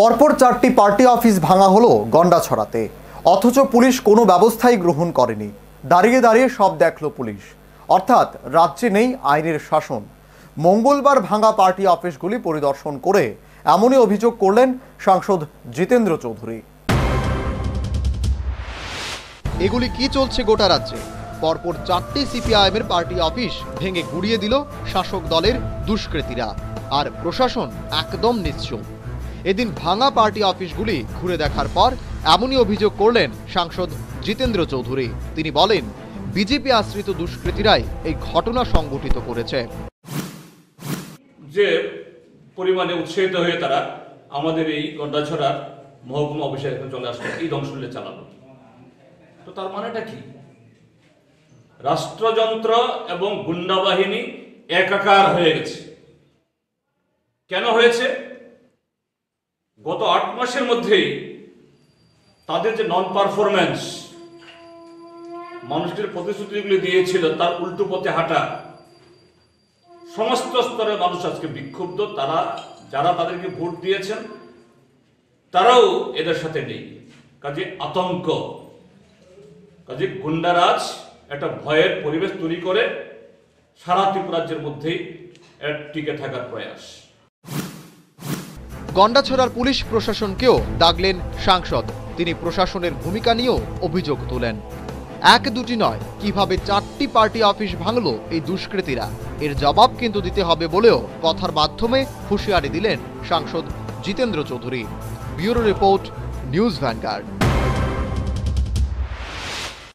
পরপর চারটি party office ভাঙা হলো গন্ডাছড়াতে অথচ পুলিশ কোনো ব্যবস্থাই গ্রহণ করেনি। দাঁড়িয়ে দাঁড়িয়ে সব দেখল পুলিশ। অর্থাৎ রাজ্যে নেই আইনের শাসন। মঙ্গলবার ভাঙা পার্টি অফিসগুলি পরিদর্শন করে এমনই অভিযোগ করলেন সাংসদ জিতেন্দ্র চৌধুরী। এগুলি কি চলছে গোটা রাজ্যে? পরপর চারটি সিপিআইএমের পার্টি অফিস ভেঙে গুড়িয়ে দিল শাসক দলের দুষ্কৃতীরা। আর প্রশাসন একদম নিশ্চুপ। এদিন ভাঙা পার্টি অফিসগুলি ঘুরে দেখার পর এমনই অভিযোগ করলেন সাংসদ জিতেন্দ্র চৌধুরী। তিনি বলেন, বিজেপি আশ্রিত দুষ্কৃতীরাই এই ঘটনা সংঘটিত করেছে। যে পরিমাণে উৎসাহিত হয়ে তারা আমাদের এই গন্ডাছড়ার মহকুমা অফিসে চলে আসলো, এই ধ্বংসলীলা চালালো। তো তার মানেটা কি? রাষ্ট্রযন্ত্র এবং গুন্ডা বাহিনী একাকার হয়ে গেছে। কেন হয়েছে? গত আট মাসের মধ্যেই তাদের যে নন পারফরম্যান্স মানুষটির প্রতিশ্রুতিগুলি দিয়েছিল, তার উল্টো পথে হাঁটা, সমস্ত স্তরের মানুষ আজকে বিক্ষুব্ধ। তারা, যারা তাদেরকে ভোট দিয়েছেন, তারাও এদের সাথে নেই। কাজে আতঙ্ক, কাজে গুন্ডারাজ একটা ভয়ের পরিবেশ তৈরি করে সারা ত্রিপুরাজ্যের মধ্যেই টিকে থাকার প্রয়াস। গন্ডাছড়ার পুলিশ প্রশাসনকেও দাগলেন সাংসদ। তিনি প্রশাসনের ভূমিকা নিয়েও অভিযোগ তোলেন। এক দুটি নয়, কীভাবে চারটি পার্টি অফিস ভাঙল এই দুষ্কৃতীরা? এর জবাব কিন্তু দিতে হবে বলেও কথার মাধ্যমে হুঁশিয়ারি দিলেন সাংসদ Jitendra Chowdhury. Bureau report, news Vanguard.